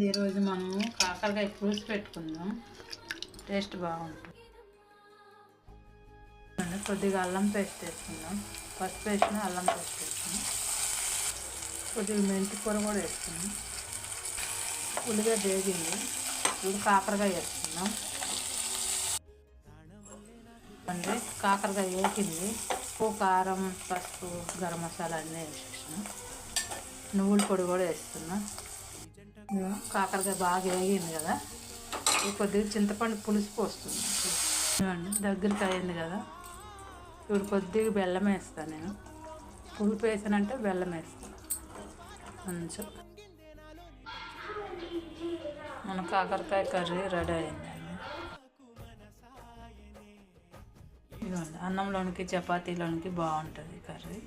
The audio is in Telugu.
అండి ఈరోజు మనము. కాకరకాయ పులుసు పెట్టుకుందాం. టేస్ట్ బాగుంటుంది. కొద్దిగా అల్లం పేస్ట్ వేసుకుందాం. పసుపు వేసిన అల్లం పేస్ట్ వేసుకుందాం. కొద్దిగా మెంతి కూర కూడా వేసుకుందాం. ఉల్లిగడ్డ వేగింది. ఇప్పుడు కాకరకాయ వేసుకుందాం. అంటే కాకరకాయ వేగింది. ఉప్పు కారం పసుపు గరం మసాలా అన్నీ వేసేసాను. నువ్వుల పొడి కూడా వేస్తున్నా కాకరకాయ బాగా వేగింది కదా. ఇది కొద్దిగా చింతపండు పులుసు పోస్తుంది. చూడండి దగ్గరికి అయింది కదా. ఇప్పుడు కొద్దిగా బెల్లం వేస్తాను నేను. పులుపు వేసానంటే బెల్లం వేస్తాను కొంచెం మన కాకరకాయ కర్రీ రెడీ అయిందండి. ఇదిగోండి అన్నంలోనికి చపాతీలోనికి బాగుంటుంది కర్రీ.